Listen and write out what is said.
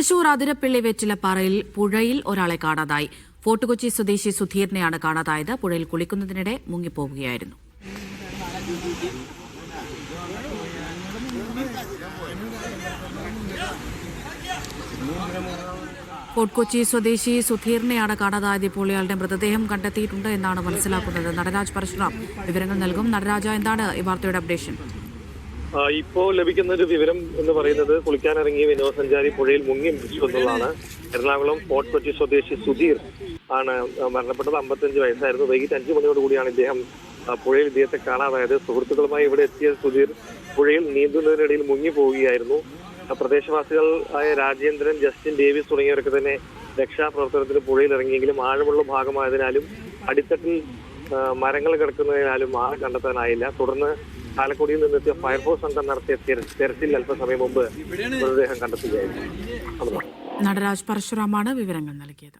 തൃശൂർ അതിരപ്പിള്ളി വെറ്റിലപ്പാറയിൽ പുഴയിൽ ഒരാളെ കാണാതായി. ഫോർട്ട് കൊച്ചി സ്വദേശി സുധീറിനെയാണ് കാണാതായത്. പുഴയിൽ കുളിക്കുന്നതിനിടെ മുങ്ങിപ്പോവുകയായിരുന്നു. ഫോർട്ട് കൊച്ചി സ്വദേശി സുധീറിനെയാണ് കാണാതായത്. ഇപ്പോൾ ഇയാളുടെ മൃതദേഹം കണ്ടെത്തിയിട്ടുണ്ട് എന്നാണ് മനസ്സിലാക്കുന്നത്. നടരാജ് പരശുറാം വിവരങ്ങൾ നൽകും. നടരാജ എന്താണ് ഈ വാർത്തയുടെ അപ്ഡേഷൻ? ആ, ഇപ്പോ ലഭിക്കുന്ന ഒരു വിവരം എന്ന് പറയുന്നത് കുളിക്കാനിറങ്ങിയ വിനോദസഞ്ചാരി പുഴയിൽ മുങ്ങി മരിച്ചു എന്നുള്ളതാണ്. എറണാകുളം ഫോർട്ട് കൊച്ചി സ്വദേശി സുധീർ ആണ് മരണപ്പെട്ടത്. അമ്പത്തഞ്ച് വയസ്സായിരുന്നു. വൈകിട്ട് അഞ്ചു മണിയോട് കൂടിയാണ് ഇദ്ദേഹം പുഴയിൽ ഇദ്ദേഹത്തെ കാണാതായത്. സുഹൃത്തുക്കളുമായി ഇവിടെ എത്തിയ സുധീർ പുഴയിൽ നീന്തുന്നതിനിടയിൽ മുങ്ങി പോവുകയായിരുന്നു. ആ, പ്രദേശവാസികൾ ആയ രാജേന്ദ്രൻ ജസ്റ്റിൻ ഡേവിസ് തുടങ്ങിയവരൊക്കെ തന്നെ രക്ഷാപ്രവർത്തനത്തിന് പുഴയിൽ ഇറങ്ങിയെങ്കിലും ആഴമുള്ള ഭാഗമായതിനാലും അടിത്തട്ടിൽ മരങ്ങൾ കിടക്കുന്നതിനാലും ആളെ കണ്ടെത്താനായില്ല. തുടർന്ന് ചാലക്കുടിയിൽ നിന്നെത്തിയ ഫയർഫോഴ്സ് സംഘം നടത്തിയ തെര- തെരച്ചിൽ അല്പസമയം മുമ്പ് മൃതദേഹം കണ്ടെത്തുകയായിരുന്നു. നടരാജ് പരശുരാമാണ് വിവരങ്ങൾ നൽകിയത്.